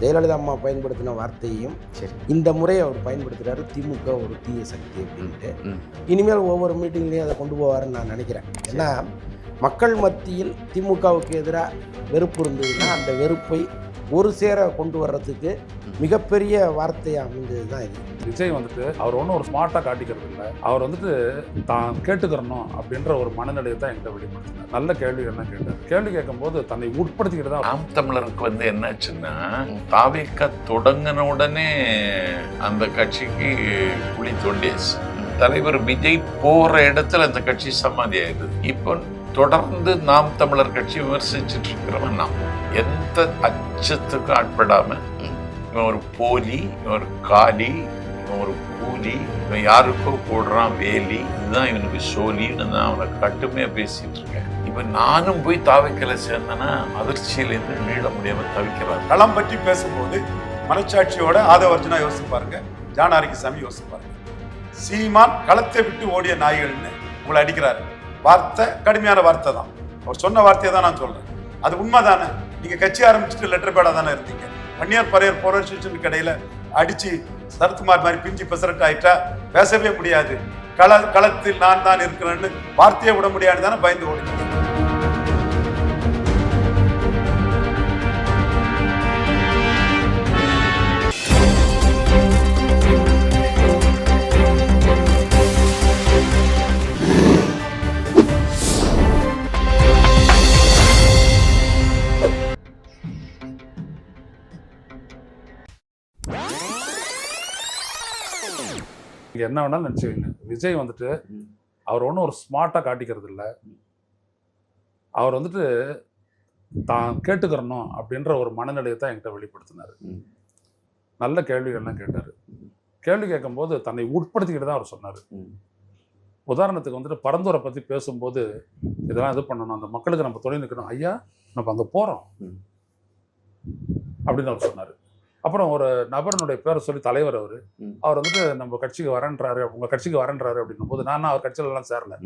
ஜெயலலிதா அம்மா பயன்படுத்தின வார்த்தையையும் சரி. இந்த முறை அவர் பயன்படுத்துறாரு. திமுக ஒரு தீய சக்தி அப்படின்ட்டு. இனிமேல் ஒவ்வொரு மீட்டிங்லேயும் அதை கொண்டு போவாருன்னு நான் நினைக்கிறேன். ஏன்னா மக்கள் மத்தியில் திமுகவுக்கு எதிராக வெறுப்பு இருந்ததுன்னா அந்த வெறுப்பை ஒரு சேர கொண்டு வர்றதுக்கு மிகப்பெரிய வார்த்தையாக அமைந்தது தான் இது. விஜய் வந்துட்டு அவர் ஒன்றும் ஒரு ஸ்மார்ட்டாக காட்டிக்கிறது இல்லை. அவர் வந்துட்டு தான் கேட்டுக்கிறணும் அப்படின்ற ஒரு மனநிலையை தான் என்கிட்ட வெளிப்படுத்தினார். நல்ல கேள்வி என்ன கேட்டார்? கேள்வி கேட்கும்போது தன்னை உட்படுத்திக்கிட்டு தான் நாம் தமிழருக்கு வந்து என்னாச்சுன்னா தாவிக்க தொடங்கின உடனே அந்த கட்சிக்கு குழி தோண்டியாச்சு. தலைவர் விஜய் போற இடத்துல அந்த கட்சி சமாதி ஆயிடுது. இப்போ தொடர்ந்து நாம் தமிழர் கட்சி விமர்சிச்சுட்டு இருக்கிறவன் நாம் எந்த அச்சத்துக்கும் ஆட்படாம இவன் ஒரு போலி இவன் ஒரு காலி இவன் ஒரு கூலி இவன் யாருக்கோ போடுறான் வேலி இதுதான் இவனுக்கு சோலின்னு நான் அவனை கட்டுமையா பேசிட்டு இருக்கேன் இப்ப நானும் போய் தாவைக்கல சேர்ந்தேன்னா அதிர்ச்சியிலேருந்து மீள முடியாம தவிக்கிறார். களம் பற்றி பேசும்போது மனச்சாட்சியோட ஆதவர்ஜனா யோசிச்சு பாருங்க ஜானாரிக்கு சாமி யோசிச்சு பாருங்க. சீமான் களத்தை விட்டு ஓடிய நாய்கள்னு உங்களை அடிக்கிறாரு. வார்த்தை கடுமையான வார்த்தை தான். அவர் சொன்ன வார்த்தையை தான் நான் சொல்றேன். அது உண்மை தானே நீங்க கட்சி ஆரம்பிச்சுட்டு லெட்டர் பேடா தானே இருந்தீங்க. பன்னியார் பரையர் போராட்டத்துக்கு இடையில அடிச்சு சரத்குமார் மாதிரி பிஞ்சு பெசரட் ஆயிட்டா பேசவே முடியாது. கள களத்தில் நான் தான் இருக்கிறேன்னு வார்த்தையை விட முடியாது தானே பயந்து ஓடினீங்க. இங்கே என்ன வேணாலும் நினச்சிக்கோங்க. விஜய் வந்துட்டு அவர் ஒன்றும் ஒரு ஸ்மார்ட்டாக காட்டிக்கிறது இல்லை. அவர் வந்துட்டு தான் கேட்டுக்கிறணும் அப்படின்ற ஒரு மனநிலையை தான் என்கிட்ட வெளிப்படுத்தினார். நல்ல கேள்விகள்லாம் கேட்டார். கேள்வி கேட்கும்போது தன்னை உட்படுத்திக்கிட்டு தான் அவர் சொன்னார். உதாரணத்துக்கு வந்துட்டு பரந்தூரை பற்றி பேசும்போது இதெல்லாம் இது பண்ணணும் அந்த மக்களுக்கு நம்ம துணை நிற்கணும் ஐயா நம்ம அங்கே போகிறோம். அப்படின்னு அவர் சொன்னார். அப்புறம் ஒரு நபரனுடைய பேரை சொல்லி தலைவர் அவர். அவர் வந்துட்டு நம்ம கட்சிக்கு வரேன்றாரு உங்க கட்சிக்கு வரேன்றாரு அப்படின்னும் போது நான் அவர் கட்சியில எல்லாம் சேரல.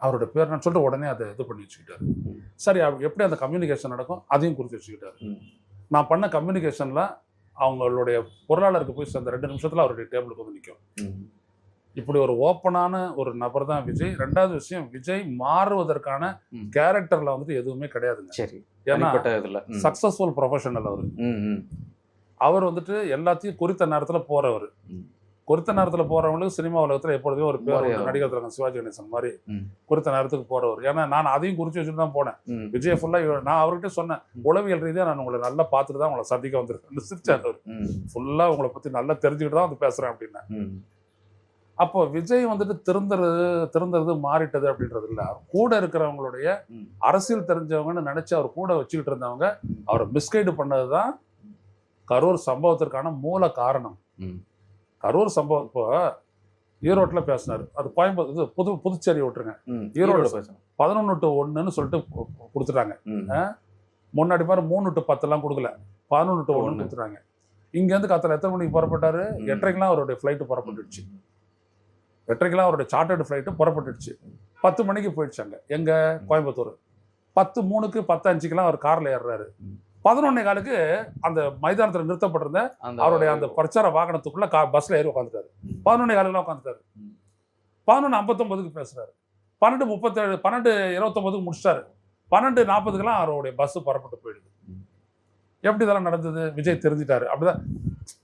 அவரோட பேர் நான் சொல்லிட்டு உடனே அதை இது பண்ணி வச்சுக்கிட்டாரு. சரி எப்படி அந்த கம்யூனிகேஷன் நடக்கும் அதையும் குறித்து வச்சுக்கிட்டாரு. நான் பண்ண கம்யூனிகேஷன்ல அவங்களுடைய பொருளாளருக்கு போய் சேர்ந்த ரெண்டு நிமிஷத்துல அவருடைய டேபிளுக்கு வந்து நிற்கும். இப்படி ஒரு ஓப்பனான ஒரு நபர் தான் விஜய் ரெண்டாவது விஷயம் விஜய் மாறுவதற்கான. கேரக்டர்ல வந்துட்டு எதுவுமே கிடையாதுங்க சரி ஏன்னா. சக்சஸ்ஃபுல் ப்ரொஃபஷனல் அவர். அவர் வந்துட்டு எல்லாத்தையும் குறித்த நேரத்துல போறவர். குறித்த நேரத்துல போறவங்களுக்கு சினிமா உலகத்துல எப்பொழுதுமே ஒரு பேர். நடிகர் திலகம் சிவாஜி கணேசன் மாதிரி. குறித்த நேரத்துக்கு போறவர் ஏன்னா நான் அதையும் குறிச்சு வச்சுட்டு தான் போனேன். விஜய் ஃபுல்லா நான் அவர்கிட்ட சொன்னேன். உளவியல் ரீதியா நான் உங்களை நல்லா பார்த்துட்டு தான் உங்களை சந்திக்க வந்திருக்கேன் சிரிச்சார் அவர். ஃபுல்லா உங்களை பத்தி நல்லா தெரிஞ்சுக்கிட்டு தான் வந்து பேசுறேன் அப்படின்னேன் ம். அப்போ விஜய் வந்துட்டு திருந்துறது திருந்துறது மாறிட்டது அப்படின்றது இல்ல. அவர் கூட இருக்கிறவங்களுடைய. அரசியல் தெரிஞ்சவங்கன்னு நினைச்சு அவர் கூட வச்சுக்கிட்டு இருந்தவங்க அவரை மிஸ்கைடு பண்ணதுதான் கரூர் சம்பவத்திற்கான மூல காரணம். கரூர் சம்பவம் இப்போ ஈரோட்ல பேசினாரு. அது கோயம்புத்தூர் இது புது புதுச்சேரி விட்டுருங்க. ம். ஈரோடு ஈரோடு பேசணும் பதினொன்று டு ஒன்றுன்னு சொல்லிட்டு கொடுத்துட்டாங்க. முன்னாடி மாதிரி மூணு டு பத்தெல்லாம் கொடுக்கல. பதினொன்று டு ஒன்று. கொடுத்துட்டாங்க. இங்கேருந்து காத்தால எத்தனை மணிக்கு புறப்பட்டாரு? ம். எட்டரைக்கெல்லாம் அவருடைய ஃப்ளைட்டு புறப்பட்டுடுச்சு. எட்டரைக்கெல்லாம் அவருடைய சார்ட்டர்டு ஃப்ளைட்டு புறப்பட்டுடுச்சு. பத்து மணிக்கு போயிடுச்சாங்க எங்க? கோயம்புத்தூர். பத்து மூணுக்கு பத்து அஞ்சுக்கெல்லாம் அவர் கார்ல ஏறுறாரு. பதினொன்னே காலுக்கு அந்த மைதானத்தில் நிறுத்தப்பட்டிருந்த அவருடைய அந்த பிரச்சார வாகனத்துக்குள்ள கா பஸ்ல ஏறி உட்காந்துட்டாரு. பதினொன்னே காலுக்குலாம் உட்காந்துட்டாரு. பதினொன்று ஐம்பத்தொம்பதுக்கு பேசுறாரு. பன்னெண்டு முப்பத்தேழு பன்னெண்டு இருபத்தொம்பதுக்கு முடிச்சிட்டாரு. பன்னெண்டு நாற்பதுக்கெல்லாம் அவருடைய பஸ் புறப்பட்டு போயிடுது. எப்படி இதெல்லாம் நடந்தது? விஜய் தெரிஞ்சிட்டாரு. அப்படிதான்.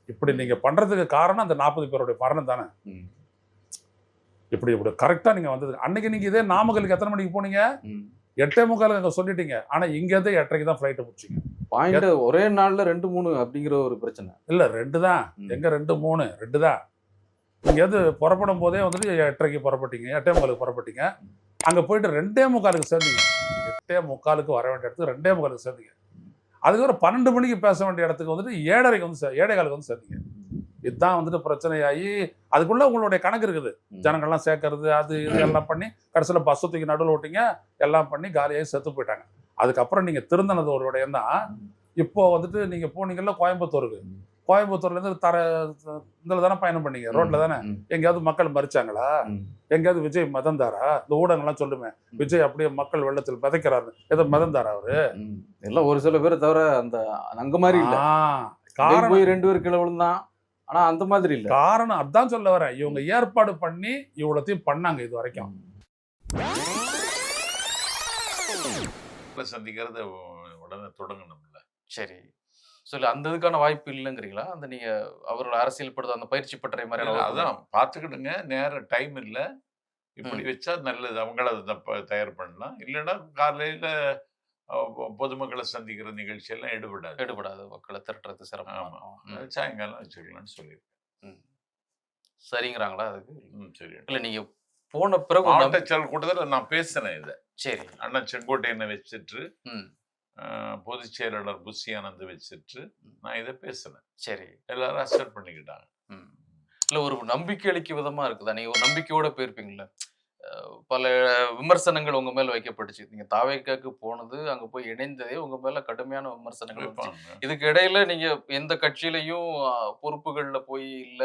இப்படி நீங்க பண்றதுக்கு காரணம் அந்த நாற்பது பேருடைய மரணம் தானே. இப்படி இப்படி கரெக்டா நீங்க வந்தது. அன்னைக்கு நீங்க இதே நாமக்கலுக்கு எத்தனை மணிக்கு போனீங்க. எட்டே முக்காலுக்கு அங்க சொல்லிட்டீங்க. ஆனா இங்க இருந்து எட்டரைக்கு தான் ஃபிளைட்டை பிடிச்சிங்க. பாயிண்ட் ஒரே நாள்ல ரெண்டு மூணு அப்படிங்கிற ஒரு பிரச்சனை. இல்ல ரெண்டு தான். எங்க ரெண்டு மூணு? ரெண்டு தான். நீங்க எது புறப்படும் போதே வந்துட்டு எட்டரைக்கு புறப்பட்டீங்க. எட்டே முக்காலுக்கு புறப்பட்டீங்க. அங்க போயிட்டு ரெண்டே முக்காலுக்கு சேர்ந்தீங்க. எட்டே முக்காலுக்கு வர வேண்டிய இடத்துக்கு ரெண்டே முக்காலுக்கு சேர்ந்தீங்க. அதுக்கப்புறம் பன்னெண்டு மணிக்கு பேச வேண்டிய இடத்துக்கு வந்துட்டு ஏழரைக்கு வந்து ஏழே காலுக்கு வந்து சேர்ந்தீங்க. இதுதான் வந்துட்டு பிரச்சனையாகி அதுக்குள்ள உங்களுடைய கணக்கு இருக்குது. ஜனங்கள்லாம் சேர்க்கறது அது இது எல்லாம் பண்ணி கடைசியில் பஸ் தூக்கி நடுவில் ஓட்டிங்க எல்லாம் பண்ணி காலியாகி செத்து போயிட்டாங்க. அதுக்கப்புறம் நீங்க திருந்தினது ஒரு விடயம் தான் இப்போ வந்துட்டு நீங்க போனீங்கல்ல கோயம்புத்தூருக்கு. கோயம்புத்தூர்ல இருந்து தர இதுல தானே பயணம் பண்ணீங்க? ரோட்ல தானே? எங்கேயாவது மக்கள் மறிச்சாங்களா. எங்கேயாவது விஜய் மதந்தாரா? இந்த ஊடகங்கள்லாம் சொல்லுமே. விஜய் அப்படியே மக்கள் வெள்ளத்தில் மிதக்கிறாரு ஏதோ மிதந்தாரா அவரு. எல்லாம் ஒரு சில பேர் தவிர அந்த அங்க மாதிரி காரணம் போய் ரெண்டு பேர் கீழே விழுந்தான் ஆனா அந்த மாதிரி இல்ல. காரணம் அதான் சொல்ல வரேன். இவங்க ஏற்பாடு பண்ணி இவ்வளத்தையும் பண்ணாங்க இது வரைக்கும். சந்திக்கிறத உடனே தொடங்கணும்ல. சரி. சொல்லி அந்த இதுக்கான வாய்ப்பு இல்லைங்கிறீங்களா? அந்த நீங்க அவரோட அரசியல் படுத்த அந்த பயிற்சி பற்றை மாதிரி அதான் பார்த்துக்கிடுங்க. நேரம் டைம் இல்லை. இப்படி வச்சா நல்லது. அவங்கள அதை தயார் பண்ணலாம். இல்லைன்னா காலையில பொதுமக்களை சந்திக்கிற நிகழ்ச்சி எல்லாம் எடுபடாது. எடுபடாது. மக்களை திரட்டுறது சிரமமா ஆமா. இருக்கும். ம். அது சாயங்காலம் வச்சுக்கலாம்னு சொல்லியிருக்கேன். சரிங்கிறாங்களா அதுக்கு? ம் சரி இல்ல நீங்க போன பிறகு மாவட்ட செயல் கூட்டத்தில் நான் பேசினேன் இதை. சரி. அண்ணா செங்கோட்டையனை வச்சுட்டு பொதுச் செயலாளர் புஷி ஆனந்த் வச்சுட்டு நான் இதை பேசினேன். சரி. எல்லாரும் அக்செப்ட் பண்ணிக்கிட்டாங்க. ம். இல்ல ஒரு நம்பிக்கை அளிக்க விதமா இருக்குதா? நீங்க ஒரு நம்பிக்கையோட போயிருப்பீங்கல்ல. அஹ் பல விமர்சனங்கள் உங்க மேல வைக்கப்பட்டுச்சு. நீங்க தாவேக்காக்கு போனது அங்க போய் இணைந்ததே உங்க மேல கடுமையான விமர்சனங்கள். இதுக்கு இடையில நீங்க எந்த கட்சியிலையும் பொறுப்புகள்ல போய் இல்ல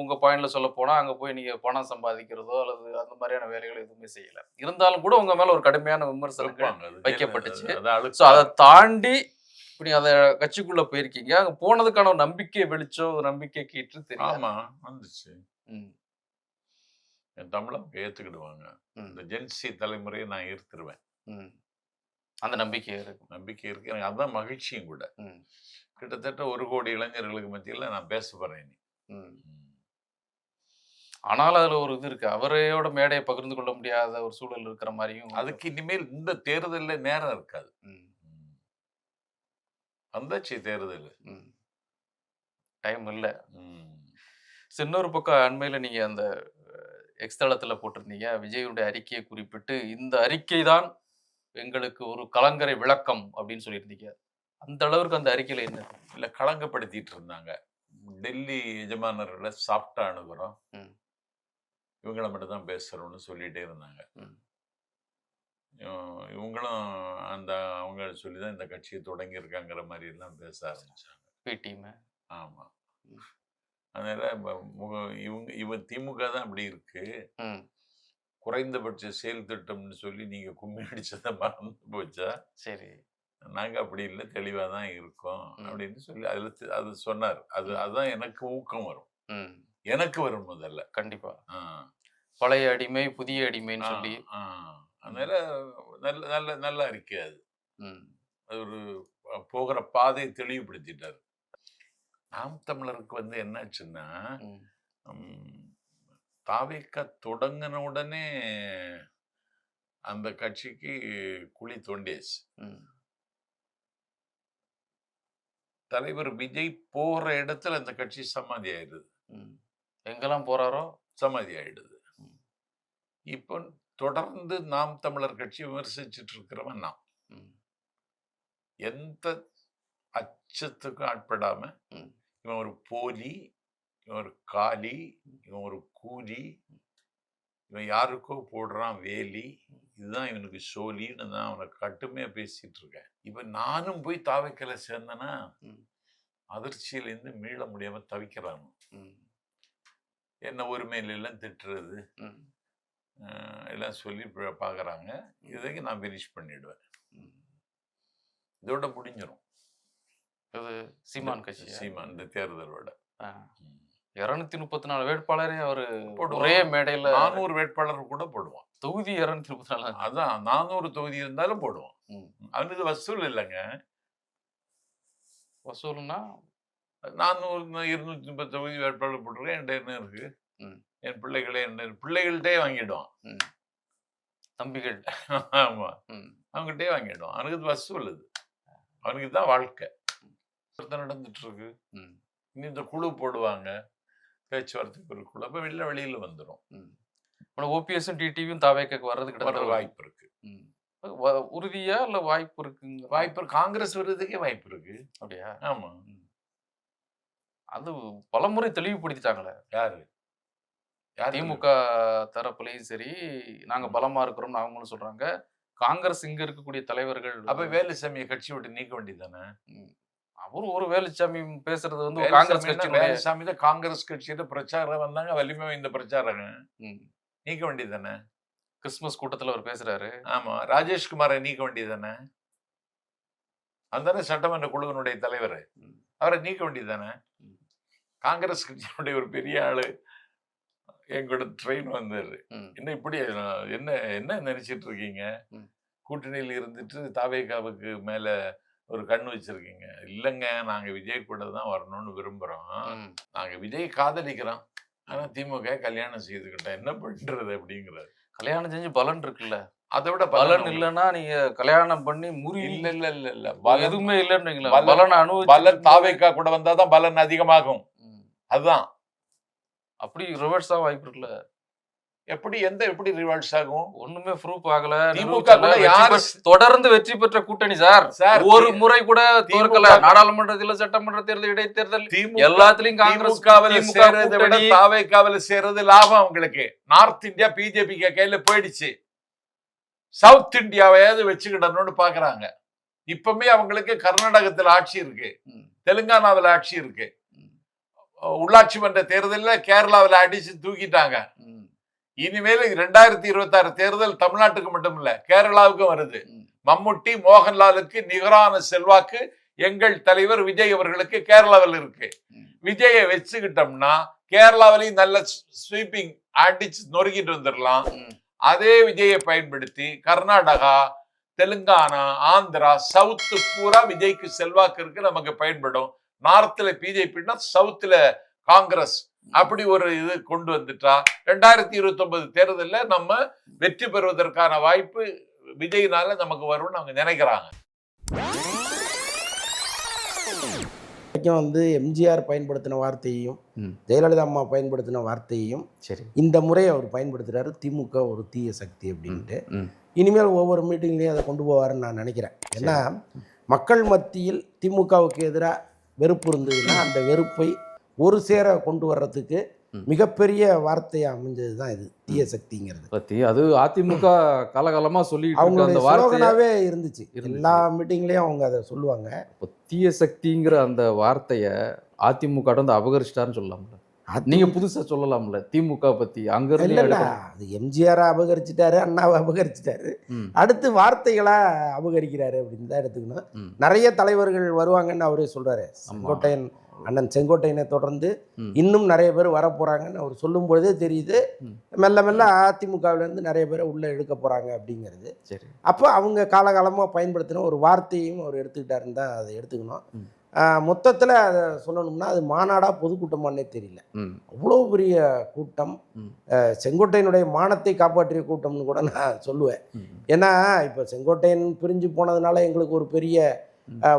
உங்க பாயிண்ட்ல சொல்ல போனா அங்க போய் நீங்க பணம் சம்பாதிக்கிறதோ அல்லது அந்த மாதிரியான வேலைகள் எதுவுமே செய்யல. இருந்தாலும் கூட உங்க மேல ஒரு கடுமையான விமர்சனங்கள் வைக்கப்பட்டுச்சு. ஸோ அதை தாண்டி இப்படி அதை கட்சிக்குள்ள போயிருக்கீங்க. அங்க போனதுக்கான நம்பிக்கை வெளிச்சம் நம்பிக்கை கீற்று தெரியும் வந்துச்சு. ம், என் தமிழங்க ஏத்துக்கிடுவாங்க ம், இந்த ஜென்சி தலைமுறையை நான் ஈர்த்துருவேன் ம். அந்த நம்பிக்கை இருக்கு. நம்பிக்கை இருக்கு. எனக்கு அதான் மகிழ்ச்சியும் கூட. கிட்டத்தட்ட ஒரு கோடி இளைஞர்களுக்கு மத்தியில நான் பேச போறேன். ம். ஆனாலும் அதுல ஒரு இது இருக்கு. அவரையோட மேடையை பகிர்ந்து கொள்ள முடியாத ஒரு சூழல் இருக்கிற மாதிரியும் அதுக்கு இனிமேல் இந்த தேர்தல்ல நேரம் இருக்காது. வந்தாச்சு தேர்தல். டைம் இல்ல. இன்னொரு பக்கம் அண்மையில நீங்க அந்த எக்ஸ் தளத்துல போட்டிருந்தீங்க. விஜயுடைய அறிக்கையை குறிப்பிட்டு இந்த அறிக்கை தான் எங்களுக்கு ஒரு கலங்கரை விளக்கம் அப்படின்னு சொல்லியிருந்தீங்க. அந்த அளவுக்கு அந்த அறிக்கையில என்ன? இல்ல களங்கப்படுத்திட்டு இருந்தாங்க. டெல்லி எஜமானர்களை சாப்பிட்டா அணுகுறோம். இவங்கள மட்டும் தான் பேசுறோம்னு சொல்லிட்டே இருந்தாங்க. இவங்களும் அந்த அவங்க சொல்லி தான் இந்த கட்சியை தொடங்கி இருக்காங்கிற மாதிரி எல்லாம் பேச ஆரம்பிச்சாங்க. பேடிஎம் ஆமா. அதனால இவங்க இவன் திமுக தான் அப்படி இருக்கு. குறைந்தபட்ச செயல் திட்டம்னு சொல்லி நீங்க கும்மி அடிச்சதை மறந்து போச்சா? சரி. நாங்க அப்படி இல்லை தெளிவா தான் இருக்கோம். அப்படின்னு சொல்லி அதுல அது சொன்னார். அது அதுதான் எனக்கு ஊக்கம் வரும். ம். எனக்கு வரும் முதல்ல. கண்டிப்பா. ஆ, பழைய அடிமை புதிய அடிமைன்னு சொல்லி. அதனால நல்ல நல்ல நல்ல அறிக்கை அது. அது ஒரு போகிற பாதையை தெளிவுபடுத்திட்டார். நாம் தமிழருக்கு வந்து என்னாச்சுன்னா தாவேக்கா தொடங்கின உடனே அந்த கட்சிக்கு குழி தோண்டியாச்சு. தலைவர் விஜய் போற இடத்துல அந்த கட்சி சமாதி ஆயிடுது. எங்கெல்லாம் போறாரோ? சமாதி ஆயிடுது. இப்போ தொடர்ந்து நாம் தமிழர் கட்சி விமர்சிச்சுட்டு இருக்கிறவன் நான் ம். எந்த அச்சத்துக்கும் ஆட்படாம. இவன் ஒரு போலி இவன் ஒரு காலி இவன் ஒரு கூலி இவன் யாருக்கோ போடுறான் வேலி. இதுதான் இவனுக்கு சோலின்னு தான் அவனை கட்டுமையா பேசிட்டு இருக்கேன். இப்ப நானும் போய் தாவைக்கல சேர்ந்தேன்னா. அதிர்ச்சியிலேருந்து மீள முடியாம தவிக்கிறான் என்ன உரிமையில எல்லாம் திட்டுறது. எல்லாம் சொல்லி பார்க்கறாங்க இதைக்கு நான் ஃபினிஷ் பண்ணிடுவேன். ம். இதோட முடிஞ்சிடும் இது சீமான் கட்சி சீமான் இந்த தேர்தலோட. இருநூத்தி முப்பத்தி நாலு வேட்பாளரே அவரு. ஒரே மேடையில நானூறு வேட்பாளர் கூட போடுவான். தொகுதி இருநூத்தி முப்பத்தி நாலு அதான் நானூறு தொகுதி இருந்தாலும் போடுவான். அவனுக்கு வசூல் இல்லைங்க. வசூல்னா? நானூறு இருநூத்தி முப்பது தொகுதி வேட்பாளர் போட்டிருக்கேன் என்கிட்ட என்ன இருக்கு. என் பிள்ளைகளே என்ன பிள்ளைகள்கிட்டே வாங்கிடுவான். தம்பிகள். ஆமா. அவங்ககிட்டே வாங்கிடுவான். அவனுக்கு வசூல் இது அவனுக்கு தான் வாழ்க்கை. ஒருத்தன் நடந்துட்டு இருக்கு இனி இந்த குழு போடுவாங்க. பேச்சுவார்த்தைக்கு ஒரு குழு. அப்ப வெளில வெளியில வந்துடும் ம். ஓபிஎஸும் டிடிவியும் தாவேக்கு வர்றது வர கிட்ட வாய்ப்பு இருக்கு. உறுதியா இல்ல வாய்ப்பு இருக்குங்க வாய்ப்பு. காங்கிரஸ் வர்றதுக்கே வாய்ப்பு இருக்கு. அப்படியா? ஆமா. அது பலமுறை தெளிவுபடுத்திட்டாங்களே. யாரு? யாரு திமுக தரப்புலையும் சரி நாங்க பலமா இருக்கிறோம்னு அவங்களும் சொல்றாங்க. காங்கிரஸ் இங்க இருக்கக்கூடிய தலைவர்கள் அப்ப வேலுசாமியை கட்சி விட்டு நீக்க வேண்டியதானே ம், அவரு ஒரு வேலுச்சாமி பேசுறது வந்து காங்கிரஸ் கட்சியினுடைய வேலுசாமி தான் காங்கிரஸ் கட்சியில பிரச்சாரம் வந்தாங்க வலிமை இந்த பிரச்சாரங்க ம். நீக்க வேண்டியது தானே கிறிஸ்துமஸ் கூட்டத்துல அவர் பேசுறாரு ஆமா ராஜேஷ்குமாரை நீக்க வேண்டியது தானே அந்தானே சட்டமன்ற குழுவினுடைய தலைவர். அவரை நீக்க வேண்டியது தானே. காங்கிரஸ் கட்சியினுடைய ஒரு பெரிய ஆளு எங்களோட ட்ரெயின் வந்தாரு. என்ன இப்படி என்ன என்ன நினைச்சிட்டு இருக்கீங்க. கூட்டணியில் இருந்துட்டு தாவேகாவுக்கு மேல ஒரு கண் வச்சிருக்கீங்க. இல்லைங்க நாங்க விஜய் கூட தான் வரணும்னு விரும்புறோம். நாங்க விஜய் காதலிக்கிறோம். ஆனா திமுக கல்யாணம் செய்துக்கிட்டோம் என்ன பண்றது அப்படிங்கிறாரு. கல்யாணம் செஞ்சு பலன் இருக்குல்ல? அதை விட பலன் இல்லைன்னா நீங்க கல்யாணம் பண்ணி முறி இல்ல இல்ல இல்ல இல்ல. எதுவுமே இல்லைன்னு பலன் அனுபவிச்சு பலன் தாவேக்கா கூட வந்தாதான் பலன் அதிகமாகும். அதுதான். அப்படி ரிவர்ஸா வாய்ப்பு இருக்குல்ல? எப்படி எந்த எப்படி ரிவால்ட்ஸ் ஆகும்? ஒண்ணுமே ப்ரூஃப் ஆகல. திமுக யாரு- தொடர்ந்து வெற்றி பெற்ற கூட்டணி சார். சார் ஒரு முறை கூட தோற்கல. நாடாளுமன்றத்தில் சட்டமன்ற தேர்தல் இடைத்தேர்தல் எல்லாத்துலயும் காங்கிரஸ் திமுக சேர்றதை விட கூட்டணி தாவேக்காவில் சேர்றது லாபம் அவங்களுக்கு. நார்த் இந்தியா பிஜேபி கையில போயிடுச்சு. சவுத் இந்தியாவையாவது வச்சுக்கிடணும்னு பாக்குறாங்க. இப்பவுமே அவங்களுக்கு கர்நாடகத்துல ஆட்சி இருக்கு. தெலுங்கானாவில் ஆட்சி இருக்கு. உள்ளாட்சி மன்ற தேர்தலில் கேரளாவில் அடிச்சு தூக்கிட்டாங்க. இனிமேல் ரெண்டாயிரத்தி இருபத்தி ஆறு தேர்தல் தமிழ்நாட்டுக்கு மட்டும் இல்ல கேரளாவுக்கும் வருது. மம்முட்டி மோகன்லாலுக்கு நிகரான செல்வாக்கு எங்கள் தலைவர் விஜய் அவர்களுக்கு கேரளாவில் இருக்கு. விஜயை வச்சுக்கிட்டோம்னா கேரளாவிலையும் நல்ல ஸ்வீப்பிங் அடிச்சு நொறுக்கிட்டு வந்துடலாம். அதே விஜயை பயன்படுத்தி கர்நாடகா தெலுங்கானா ஆந்திரா சவுத்து பூரா விஜய்க்கு செல்வாக்கு இருக்கு நமக்கு பயன்படும் நார்த்ல பிஜேபின்னா சவுத்துல காங்கிரஸ் அப்படி ஒரு இது கொண்டு வந்துட்டா. ரெண்டாயிரத்தி இருபத்தி ஒன்பது தேர்தல்ல நம்ம வெற்றி பெறுவதற்கான வாய்ப்பு விஜய்னால நமக்கு வரும்னு அவங்க நினைக்கிறாங்க. வரைக்கும் வந்து எம்ஜிஆர் பயன்படுத்தின வார்த்தையையும். ஜெயலலிதா அம்மா பயன்படுத்தின வார்த்தையையும் சரி. இந்த முறை அவர் பயன்படுத்துறாரு திமுக ஒரு தீய சக்தி அப்படின்ட்டு. இனிமேல் ஒவ்வொரு மீட்டிங்லையும் அதை கொண்டு போவாருன்னு நான் நினைக்கிறேன். ஏன்னா மக்கள் மத்தியில் திமுகவுக்கு எதிராக வெறுப்பு இருந்ததுன்னா அந்த வெறுப்பை ஒரு சேர கொண்டு வர்றதுக்கு. மிகப்பெரிய வார்த்தையா அமைஞ்சது தான் இது தீய சக்திங்கிறது. பத்தி அது அதிமுக காலகாலமா சொல்லிட்டு இருக்க அவங்களுடைய அந்த வார்த்தையை ஸ்லோகனாவே இருந்துச்சு. எல்லா மீட்டிங்லயும் அவங்க அதை சொல்லுவாங்க. இப்போ தீய சக்திங்கிற அந்த வார்த்தைய அதிமுக வந்து அபகரிச்சிட்டாருன்னு சொல்லலாம்ல. நீங்க புதுசா சொல்லலாம்ல திமுக பத்தி. அங்க. அது எம்ஜிஆரை அபகரிச்சிட்டாரு அண்ணாவை அபகரிச்சிட்டாரு. அடுத்து வார்த்தைகளா அபகரிக்கிறாரு அப்படின்னு தான் எடுத்துக்கணும். நிறைய தலைவர்கள் வருவாங்கன்னு அவரே சொல்றாரு. செங்கோட்டையன் அண்ணன் செங்கோட்டையனை தொடர்ந்து. இன்னும் நிறைய பேர் வரப்போறாங்கன்னு அவர் சொல்லும் பொழுதே தெரியுது. மெல்ல மெல்ல அதிமுகவுல இருந்து நிறைய பேரை உள்ள எடுக்க போறாங்க அப்படிங்கிறது. சரி. அப்போ அவங்க காலகாலமா பயன்படுத்தின ஒரு வார்த்தையும் அவர் எடுத்துக்கிட்டாருன்னு தான் அதை எடுத்துக்கணும். மொத்தத்தில் அதை சொல்லணும்னா அது மாநாடா பொதுக்கூட்டமானே தெரியல. அவ்வளோ பெரிய கூட்டம். செங்கோட்டையனுடைய மானத்தை காப்பாற்றிய கூட்டம்னு கூட நான் சொல்லுவேன். ஏன்னா இப்போ செங்கோட்டையன் பிரிஞ்சு போனதுனால எங்களுக்கு ஒரு பெரிய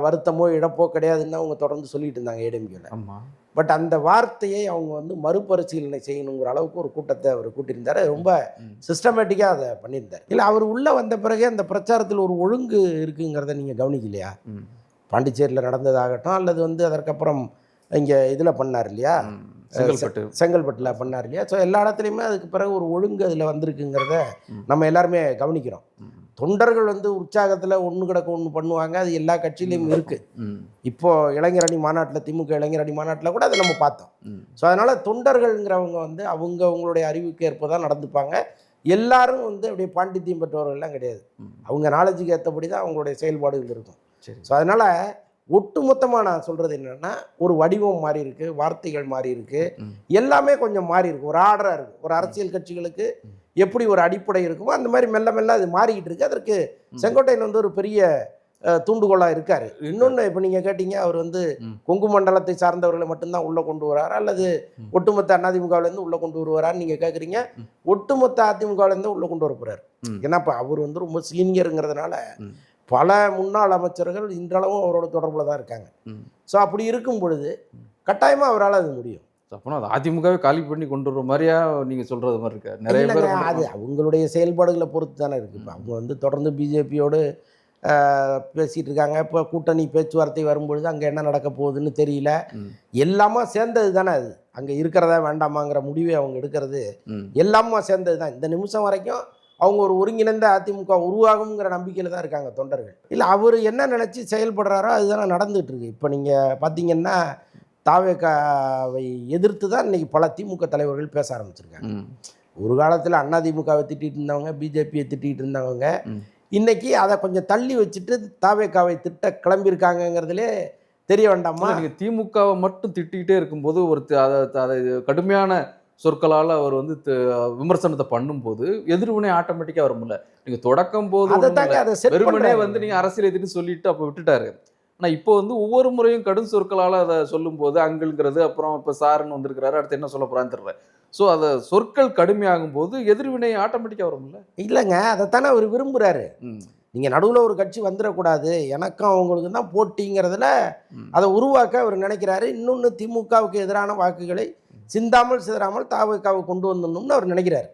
வருத்தமோ இழப்போ கிடையாதுன்னு அவங்க தொடர்ந்து சொல்லிட்டு இருந்தாங்க ஏடிஎம்கேல பட் அந்த வார்த்தையை அவங்க வந்து மறுபரிசீலனை செய்யணுங்கிற அளவுக்கு ஒரு கூட்டத்தை அவர் கூட்டியிருந்தாரு. ரொம்ப. சிஸ்டமேட்டிக்காக அதை பண்ணியிருந்தார். இல்லை அவர் உள்ளே வந்த பிறகு அந்த பிரச்சாரத்தில் ஒரு ஒழுங்கு இருக்குங்கிறத நீங்கள் கவனிக்கலையா? பாண்டிச்சேரியில் நடந்ததாகட்டும் அல்லது வந்து அதற்கப்புறம் இங்கே இதில் பண்ணார் இல்லையா. செங்கல்பட்டு. செங்கல்பட்டில் பண்ணார் இல்லையா? ஸோ எல்லா இடத்துலையுமே அதுக்கு பிறகு ஒரு ஒழுங்கு அதில் வந்திருக்குங்கிறத. நம்ம எல்லாருமே கவனிக்கிறோம். தொண்டர்கள் வந்து உற்சாகத்தில் ஒன்று கிடக்க ஒன்று பண்ணுவாங்க. அது எல்லா கட்சியிலையும் இருக்குது ம், இப்போ இளைஞர் அணி மாநாட்டில் திமுக இளைஞர் அணி மாநாட்டில் கூட அதை நம்ம பார்த்தோம். ஸோ அதனால் தொண்டர்கள்ங்கிறவங்க வந்து அவங்க அவங்களுடைய அறிவுக்கு ஏற்ப தான் நடந்துப்பாங்க. எல்லாரும் வந்து அப்படியே பாண்டித்தியம் பெற்றவர்கள்லாம் கிடையாது. அவங்க நாலேஜுக்கு ஏற்றபடி தான் அவங்களுடைய செயல்பாடுகள் இருக்கும். சரி. ஸோ அதனால் ஒட்டுமொத்தமாக நான் சொல்கிறது என்னென்னா ஒரு வடிவம் மாறி இருக்கு வார்த்தைகள் மாறி இருக்கு. ம். எல்லாமே கொஞ்சம் மாறி இருக்கு. ஒரு ஆர்டராக இருக்கு. ஒரு அரசியல் கட்சிகளுக்கு. எப்படி ஒரு அடிப்படை இருக்குமோ அந்த மாதிரி மெல்ல மெல்ல அது மாறிக்கிட்டு இருக்கு அதற்கு. செங்கோட்டையன் வந்து ஒரு பெரிய அஹ், தூண்டுகோலா இருக்காரு இன்னொன்று இப்போ நீங்கள் கேட்டீங்க அவர் வந்து. கொங்கு மண்டலத்தை சார்ந்தவர்களை மட்டும்தான் உள்ளே கொண்டு வராரா அல்லது. ஒட்டுமொத்த அதிமுகவிலேருந்து உள்ளே கொண்டு வருவாரான்னு நீங்கள் கேட்குறீங்க. ஒட்டுமொத்த அதிமுகவிலேருந்து உள்ளே கொண்டு வர போறாரு ம். ஏன்னா இப்போ அவர் வந்து ரொம்ப சீனியருங்கிறதுனால. பல முன்னாள் அமைச்சர்கள் இன்றளவும் அவரோட தொடர்பில் தான் இருக்காங்க. ஸோ அப்படி இருக்கும் பொழுது கட்டாயமாக அவரால் அது முடியும் அப்பனா அது அதிமுகவே காலி பண்ணி கொண்டு வர மாதிரியா நீங்க சொல்றது மாதிரி இருக்கா. நிறைய பேர் அது அவங்களுடைய செயல்பாடுகளை பொறுத்து தானே இருக்குது இப்போ அவங்க வந்து தொடர்ந்து பிஜேபியோடு பேசிகிட்டு இருக்காங்க. இப்போ கூட்டணி பேச்சுவார்த்தை வரும்பொழுது அங்கே என்ன நடக்க போகுதுன்னு தெரியல. எல்லாமே சேர்ந்தது தானே அது. அங்கே இருக்கிறதா வேண்டாமாங்கிற முடிவை அவங்க எடுக்கிறது எல்லாமே சேர்ந்தது தான் இந்த நிமிஷம் வரைக்கும் அவங்க ஒரு ஒருங்கிணைந்த அதிமுக உருவாகுங்கிற நம்பிக்கையில் தான் இருக்காங்க தொண்டர்கள். இல்லை அவர் என்ன நினச்சி செயல்படுறாரோ அதுதானே நடந்துகிட்டு இருக்கு. இப்போ நீங்கள் பார்த்தீங்கன்னா தாவேக்காவை எதிர்த்து தான் இன்னைக்கு பல திமுக தலைவர்கள் பேச ஆரம்பிச்சிருக்காங்க. ஒரு காலத்தில் அதிமுகவை திட்டிகிட்டு இருந்தவங்க பிஜேபியை திட்டிகிட்டு இருந்தவங்க. இன்னைக்கு அதை கொஞ்சம் தள்ளி வச்சுட்டு தாவேக்காவை திட்ட கிளம்பியிருக்காங்கங்கிறதுலே தெரிய வேண்டாமா? இல்ல, நீங்க திமுகவை மட்டும் திட்டிக்கிட்டே இருக்கும்போது ஒரு அதை அதை கடுமையான சொற்களால் அவர் வந்து விமர்சனத்தை பண்ணும்போது எதிர்வினை ஆட்டோமேட்டிக்காக வரும்ல நீங்க தொடக்கம் போது வெறுமனே வந்து நீங்க அரசியல் எதிர்ன்னு சொல்லிட்டு அப்போ விட்டுட்டாரு. ஆனா இப்போ வந்து ஒவ்வொரு முறையும் கடும் சொற்களால் அதை சொல்லும்போது அங்கிள்ங்கிறது அப்புறம் இப்போ சாருன்னு வந்திருக்கிறாரு அடுத்து என்ன சொல்ல போறான்னு தெரியல. ஸோ அதை சொற்கள் கடுமையாகும் போது எதிர்வினை ஆட்டோமேட்டிக்காக வரும்ல? இல்லைங்க அதைத்தானே அவர் விரும்புகிறாரு. நீங்கள் நடுவில் ஒரு கட்சி வந்துடக்கூடாது. எனக்கும் அவங்களுக்கு தான் போட்டிங்கிறதுல. அதை உருவாக்க அவர் நினைக்கிறாரு. இன்னொன்று திமுகவுக்கு எதிரான வாக்குகளை சிந்தாமல் சிதறாமல் தாவக்காவை கொண்டு வந்துடணும்னு அவர் நினைக்கிறார்.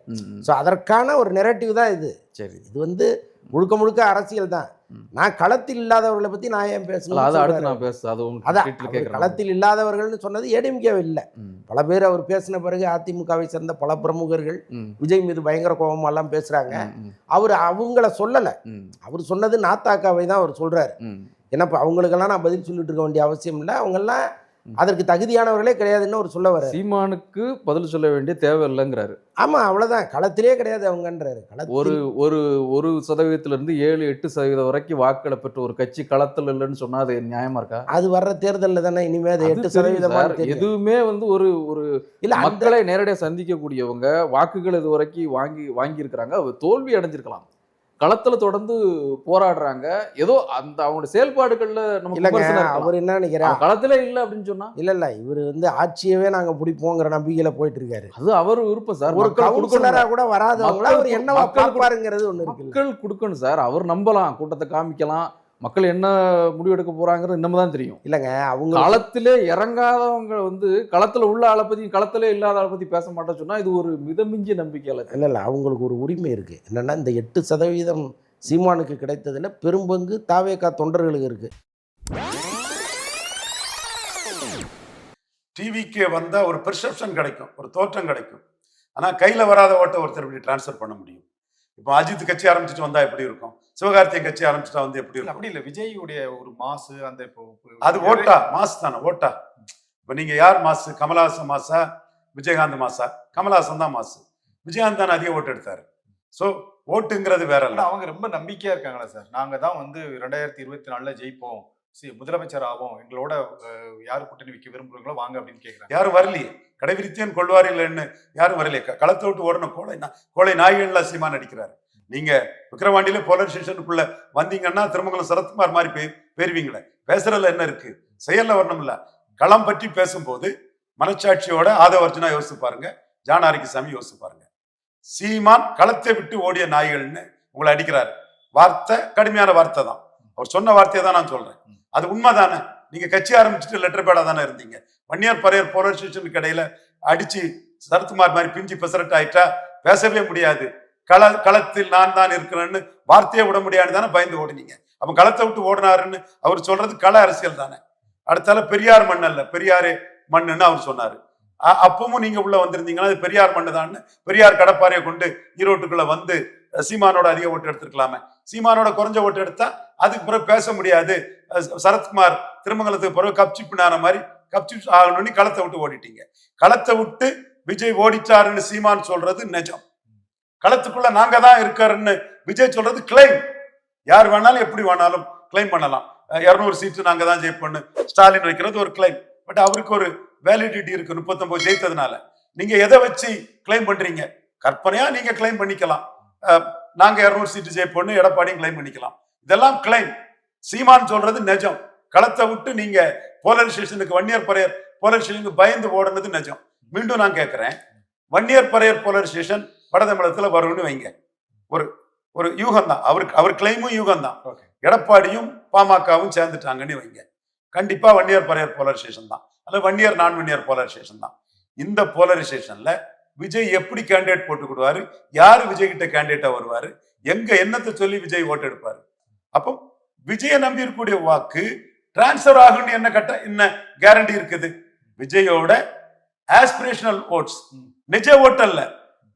ஸோ அதற்கான ஒரு நெரட்டிவ் தான் இது. சரி. இது வந்து முழுக்க முழுக்க அரசியல் தான். நான் களத்தில் இல்லாதவர்களை பற்றி நான் ஏன் பேசணும்? அது அடுத்து நான் பேச அது அதான் களத்தில் இல்லாதவர்கள்னு சொன்னது ஏடிஎம்கே இல்லை. பல பேர் அவர் பேசின பிறகு அதிமுகவை சேர்ந்த பல பிரமுகர்கள் விஜய் மீது பயங்கர கோபமெல்லாம் பேசுகிறாங்க ம், அவர் அவங்கள சொல்லலை. அவர் சொன்னது நாத்தாக்காவை தான் அவர் சொல்கிறார் ம். ஏன்னா இப்போ அவங்களுக்கெல்லாம் நான் பதில் சொல்லிட்டு இருக்க வேண்டிய அவசியம் இல்லை. அவங்கெல்லாம். அதற்கு தகுதியானவர்களே கிடையாதுன்னு அவர் சொல்ல வர்றாரு. சீமானுக்கு பதில் சொல்ல வேண்டிய தேவை இல்லைங்கிறாரு ஆமாம் அவ்வளோதான் களத்திலே கிடையாது அவங்கன்றாரு. ஒரு ஒரு ஒரு சதவீதத்துல இருந்து ஏழு எட்டு சதவீதம் வரைக்கும் வாக்குகளை பெற்ற ஒரு கட்சி களத்துல இல்லைன்னு சொன்னா அது நியாயமா இருக்கா? அது வர்ற தேர்தலில் தானே இனிமே அது எட்டு. தெரியும். எதுவுமே வந்து ஒரு ஒரு இல்லை மக்களை நேரடியாக சந்திக்கக்கூடியவங்க வாக்குகள் இது வரைக்கும் வாங்கி வாங்கி இருக்கிறாங்க தோல்வி அடைஞ்சிருக்கலாம். களத்துல தொடர்ந்து போராடுறாங்க. ஏதோ அந்த அவங்களோட செயல்பாடுகள்ல நமக்கு. அவர் என்ன நினைக்கிறார்? களத்துல இல்ல அப்படின்னு சொன்னா? இல்லை இல்லை இவர் வந்து ஆட்சியவே நாங்கள் பிடிப்போங்கிற நம்பிக்கையில் போயிட்டு இருக்காரு. அது அவர் விருப்பம் சார். ஒரு. கவுன்சிலராக கூட வராதவங்கள அவர் என்னவா மக்கள் பார்ப்பாருங்கிறது ஒன்று மக்கள் கொடுக்கணும் சார். அவர் நம்பலாம். கூட்டத்தை காமிக்கலாம். மக்கள் என்ன முடிவெடுக்க போறாங்கிறது இன்னமும் தான் தெரியும். இல்லைங்க அவங்க களத்திலே இறங்காதவங்க வந்து களத்துல உள்ள ஆளை பத்தி களத்திலே இல்லாத ஆளை பத்தி பேச மாட்டேன்னு சொன்னா இது ஒரு மிதமிஞ்சிய நம்பிக்கையால இல்லை இல்லை அவங்களுக்கு ஒரு உரிமை இருக்குது என்னென்னா இந்த எட்டு சதவீதம் சீமானுக்கு கிடைத்ததில் பெரும்பங்கு தாவேக்கா தொண்டர்களுக்கு இருக்குது டிவிக்கு வந்தா ஒரு பெர்செப்ஷன் கிடைக்கும் ஒரு தோற்றம் கிடைக்கும். ஆனா கையில வராத ஓட்டை ஒருத்தர் இப்படி டிரான்ஸ்ஃபர் பண்ண முடியும். இப்போ அஜித் கட்சி ஆரம்பிச்சுட்டு வந்தா எப்படி இருக்கும்? சிவகார்த்திகேயன் கட்சி ஆரம்பிச்சுட்டா வந்து எப்படி அப்படி இல்ல. விஜயுடைய ஒரு மாசு அந்த இப்போ அது ஓட்டா மாசு தானே ஓட்டா. இப்போ நீங்க யார் மாசு? கமலஹாசன் மாசா? விஜயகாந்த் மாசா? கமலஹாசன் தான் மாசு. விஜயகாந்த் தான் அதிக ஓட்டு எடுத்தாரு. ஸோ ஓட்டுங்கிறது வேற இல்ல அவங்க ரொம்ப நம்பிக்கையா இருக்காங்களா சார். நாங்க தான் வந்து ரெண்டாயிரத்தி இருபத்தி நாலுல ஜெயிப்போம். சி முதலமைச்சர் ஆவோம். எங்களோட யாரு கூட்டணி வைக்க விரும்புறீங்களோ வாங்க அப்படின்னு கேக்குறாங்க. யாரும் வரலையே. கடைவிரித்தியன் கொள்வார் இல்லைன்னு யாரும் வரலையே. களத்தை விட்டு ஓடணும். கோழை நா- கோழை நாய்கள்ல சீமா நடிக்கிறாரு நீங்க விக்கிரவாண்டியில போலர் ஸ்டேஷனுக்குள்ள வந்தீங்கன்னா திருமங்கலம் சரத்குமார் மாதிரி போய் போயிருவீங்களே பேசுறதுல என்ன இருக்கு? செயல்ல வரணும்ல களம் பற்றி பேசும்போது மனச்சாட்சியோட ஆதவர்ஜனா யோசிச்சு பாருங்க. ஜானாரிக்கு சாமி யோசிச்சு பாருங்க. சீமான் களத்தை விட்டு ஓடிய நாய்கள்னு உங்களை அடிக்கிறாரு. வார்த்தை கடுமையான வார்த்தை தான். அவர் சொன்ன வார்த்தையை தான் நான் சொல்றேன். அது உண்மைதானே? நீங்க கட்சி ஆரம்பிச்சுட்டு லெட்டர் பேடா தானே இருந்தீங்க. வன்னியார் பரையர் போலீஸ் ஸ்டேஷனுக்கு இடையில அடிச்சு சரத்குமார் மாதிரி பிஞ்சு பெசரட் ஆயிட்டா பேசவே முடியாது. கள களத்தில் நான் தான் இருக்கிறேன்னு வார்த்தையே விட முடியாது தானே பயந்து ஓடினீங்க. அவன் களத்தை விட்டு ஓடினாருன்னு அவர் சொல்றது கள அரசியல் தானே. அடுத்தால பெரியார் மண் அல்ல பெரியாரே மண்ணுன்னு அவர் சொன்னாரு. அப்பவும் நீங்க உள்ள வந்திருந்தீங்கன்னா அது பெரியார் மண்ணு தான்னு பெரியார் கடப்பாறையை கொண்டு ஈரோட்டுக்குள்ள வந்து சீமானோட அதிக ஓட்டு எடுத்திருக்கலாமே. சீமானோட குறைஞ்ச ஓட்டு எடுத்தா அதுக்கு பிறகு பேச முடியாது. சரத்குமார் திருமங்கலத்துக்கு பிறகு கப்சிப்புனான மாதிரி கப்சிப் ஆகணும்னு களத்தை விட்டு ஓடிட்டீங்க. களத்தை விட்டு விஜய் ஓடிச்சாருன்னு சீமான் சொல்றது நிஜம். களத்துக்குள்ள நாங்க தான் இருக்காருன்னு விஜய் சொல்றது கிளைம் யார் வேணாலும் எப்படி வேணாலும் கிளைம் பண்ணலாம். இரநூறு சீட்டு நாங்க தான் ஜெயிப்போம்னு ஸ்டாலின் வைக்கிறது ஒரு கிளைம் பட் அவருக்கு ஒரு வேலிடிட்டி இருக்கு முப்பத்தொன்பது ஜெயித்ததுனால. நீங்க எதை வச்சு கிளைம் பண்றீங்க? கற்பனையா நீங்க கிளைம் பண்ணிக்கலாம். நாங்க இரநூறு சீட்டு ஜெயிப்போம்னு எடப்பாடியும் கிளைம் பண்ணிக்கலாம். இதெல்லாம் கிளைம் சீமான் சொல்றது நிஜம். களத்தை விட்டு நீங்க போலீஸ் ஸ்டேஷனுக்கு வன்னியர் பரையர் போலீஸ் ஸ்டேஷனுக்கு பயந்து ஓடுனது நிஜம். மீண்டும் நான் கேட்கிறேன் வன்னியர் பரையர் போலர் ஸ்டேஷன் வட தமிழகத்துல வரும்னு வைங்க. ஒரு ஒரு யூகம் தான் அவருக்கு அவர் கிளைமும் யூகம் தான் Okay. எடப்பாடியும் பாமகவும் சேர்ந்துட்டாங்கன்னு வைங்க. கண்டிப்பா வன்னியர் பரையர் போலரைசேஷன் தான். அல்ல வன்னியர் நான் வன்னியர் போலரைசேஷன் தான். இந்த போலரைசேஷன்ல விஜய் எப்படி கேண்டிடேட் போட்டுக்கிடுவாரு? யாரு விஜய் கிட்ட கேண்டிடேட்டா வருவாரு? எங்க என்னத்தை சொல்லி விஜய் ஓட்டு எடுப்பாரு? அப்போ விஜய நம்பி இருக்கக்கூடிய வாக்கு டிரான்ஸ்ஃபர் ஆகும்னு என்ன கட்ட என்ன கேரண்டி இருக்குது? விஜயோட ஆஸ்பிரேஷனல் ஓட்ஸ் நிஜ ஓட்டு அல்ல.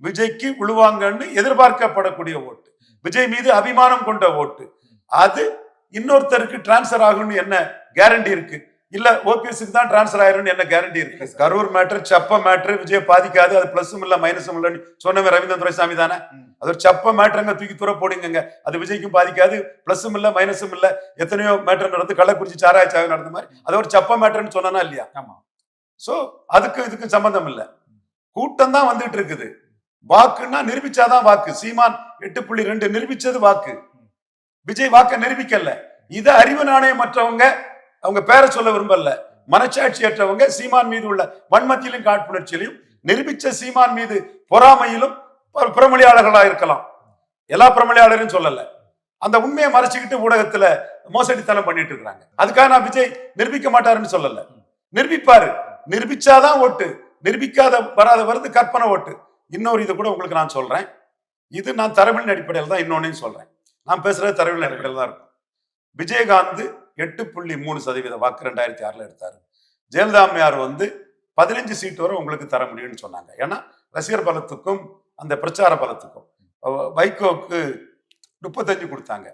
விஜய்க்கு விழுவாங்கன்னு எதிர்பார்க்கப்படக்கூடிய ஓட்டு. விஜய் மீது அபிமானம் கொண்ட ஓட்டு. அது இன்னொருத்தருக்கு டிரான்ஸ்ஃபர் ஆகும்னு என்ன கேரண்டி இருக்கு? இல்ல ஓபிஎஸ்க்கு தான் டிரான்ஸ்ஃபர் ஆயிரும்னு என்ன கேரண்டி இருக்கு? கரூர் மேட்டர் சப்ப மேட்டர் விஜய் பாதிக்காது அது பிளஸும் இல்ல மைனஸும் இல்லைன்னு சொன்னவன் ரவீந்திரன் துரைசாமி தானே. அது ஒரு சப்ப மேட்டருங்க தூக்கி தூர போடுங்க அது விஜய்க்கும் பாதிக்காது பிளஸும் இல்ல மைனஸும் இல்ல எத்தனையோ மேட்டர் நடந்து கள்ளக்குறிச்சி சாராய்ச்சாக நடந்த மாதிரி. அது ஒரு சப்ப மேட்டர்னு சொன்னா இல்லையா? ஆமா. சோ அதுக்கு இதுக்கு சம்பந்தம் இல்ல. கூட்டம் தான் வந்துட்டு இருக்குது. வாக்குன்னா நிரூபிச்சாதான் வாக்கு. சீமான் எட்டு புள்ளி ரெண்டு நிரூபிச்சது வாக்கு. விஜய் வாக்க நிரூபிக்கல. இதை அறிவு நாணயம் மற்றவங்க அவங்க பேரை சொல்ல விரும்பல. மனச்சாட்சியற்றவங்க சீமான் மீது உள்ள வன்மத்திலும் காழ்ப்புணர்ச்சியிலும் நிரூபிச்ச சீமான் மீது பொறாமையிலும் ப- பிரமொழியாளர்களா இருக்கலாம். எல்லா பிரமொழியாளரையும் சொல்லல. அந்த உண்மையை மறைச்சிக்கிட்டு ஊடகத்துல மோசடித்தனம் பண்ணிட்டு இருக்கிறாங்க. அதுக்காக நான் விஜய் நிரூபிக்க மாட்டாருன்னு சொல்லல. நிரூபிப்பாரு. நிரூபிச்சாதான் ஓட்டு. நிரூபிக்காத வராத வருது கற்பனை ஓட்டு. இன்னொரு இது கூட உங்களுக்கு நான் சொல்றேன். இது நான் தரவின் அடிப்படையில் தான் இன்னொன்னையும் சொல்றேன். நான் பேசுறது தரவின் அடிப்படையில் தான் இருக்கும். விஜயகாந்த் எட்டு புள்ளி மூணு சதவீத வாக்கு ரெண்டாயிரத்தி ஆறுல எடுத்தாரு. ஜெயலலிதா அம்மையார் வந்து பதினஞ்சு சீட் வரை உங்களுக்கு தர முடியும்னு சொன்னாங்க. ஏன்னா ரசிகர் பலத்துக்கும் அந்த பிரச்சார பலத்துக்கும். வைகோவுக்கு முப்பத்தஞ்சு கொடுத்தாங்க.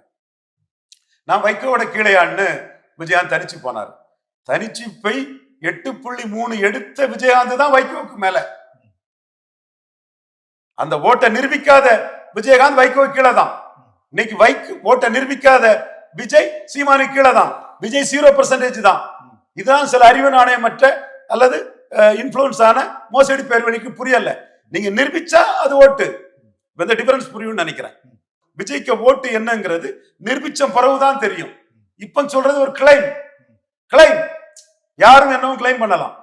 நான் வைகோவோட கீழையான்னு விஜயகாந்த் தனிச்சு போனார். தனிச்சு போய் எட்டு புள்ளி மூணு எடுத்த விஜயகாந்த் தான் வைகோவுக்கு மேலே. அந்த ஓட்டை நிரூபிக்காத விஜயகாந்த் வைகோ கீழே தான் இன்னைக்கு வைக் ஓட்டை நிரூபிக்காத விஜய் சீமானு கீழே தான் விஜய் ஜீரோ பர்சன்டேஜ் தான். இதுதான் சில அறிவு நாணயமற்ற அல்லது இன்ஃப்ளூயன்ஸ் ஆன மோசடி பேர்வழிக்கு புரியல. நீங்க நிரூபிச்சா அது ஓட்டு. இந்த டிஃபரன்ஸ் புரியும்னு நினைக்கிறேன். விஜய்க்கு ஓட்டு என்னங்கிறது நிரூபிச்ச பிறகுதான் தெரியும். இப்ப சொல்றது ஒரு கிளைம் கிளைம் யாரும் என்னவும் கிளைம் பண்ணலாம்.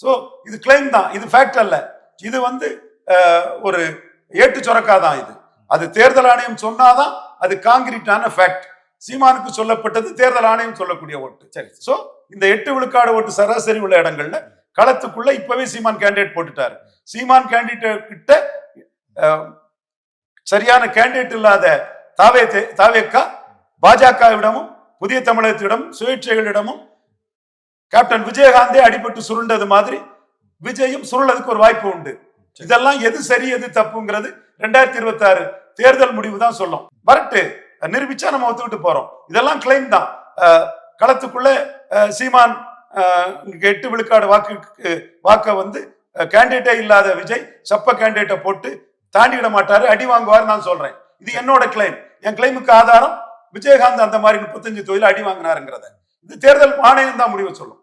சோ இது கிளைம் தான். இது ஃபேக்ட் அல்ல. இது வந்து ஒரு ஏட்டு சொரக்கா தான் இது. அது தேர்தல் ஆணையம் சொன்னாதான் அது காங்கிரீட்டான ஃபேக்ட் சீமானுக்கு சொல்லப்பட்டது தேர்தல் ஆணையம் சொல்லக்கூடிய ஓட்டு. சரி ஸோ இந்த எட்டு விழுக்காடு ஓட்டு சராசரி உள்ள இடங்கள்ல களத்துக்குள்ள இப்பவே சீமான் கேண்டிடேட் போட்டுட்டாரு. சீமான் கேண்டிடேட் கிட்ட சரியான கேண்டிடேட் இல்லாத தாவே தாவேக்கா பாஜகவிடமும் புதிய தமிழகத்திடம் சுயேட்சைகளிடமும் கேப்டன் விஜயகாந்தே அடிபட்டு சுருண்டது மாதிரி விஜயும் சுருளதுக்கு ஒரு வாய்ப்பு உண்டு. இதெல்லாம் எது சரி எது தப்புங்கிறது ரெண்டாயிரத்தி இருபத்தி ஆறு தேர்தல் முடிவு தான் சொல்லும். வரட்டு நிரூபிச்சா நம்ம ஒத்துக்கிட்டு போறோம். இதெல்லாம் கிளைம் தான். களத்துக்குள்ள சீமான் எட்டு விழுக்காடு வாக்கு வாக்க வந்து கேண்டிடேட்டே இல்லாத விஜய் சப்ப கேண்டிடேட்டை போட்டு தாண்டி விட மாட்டாரு அடி வாங்குவார் நான் சொல்றேன். இது என்னோட கிளைம் என் கிளைமுக்கு ஆதாரம் விஜயகாந்த் அந்த மாதிரி முப்பத்தஞ்சு தொழில் அடி வாங்கினாருங்கிறத. இது தேர்தல் ஆணையம் தான் முடிவு சொல்லும்.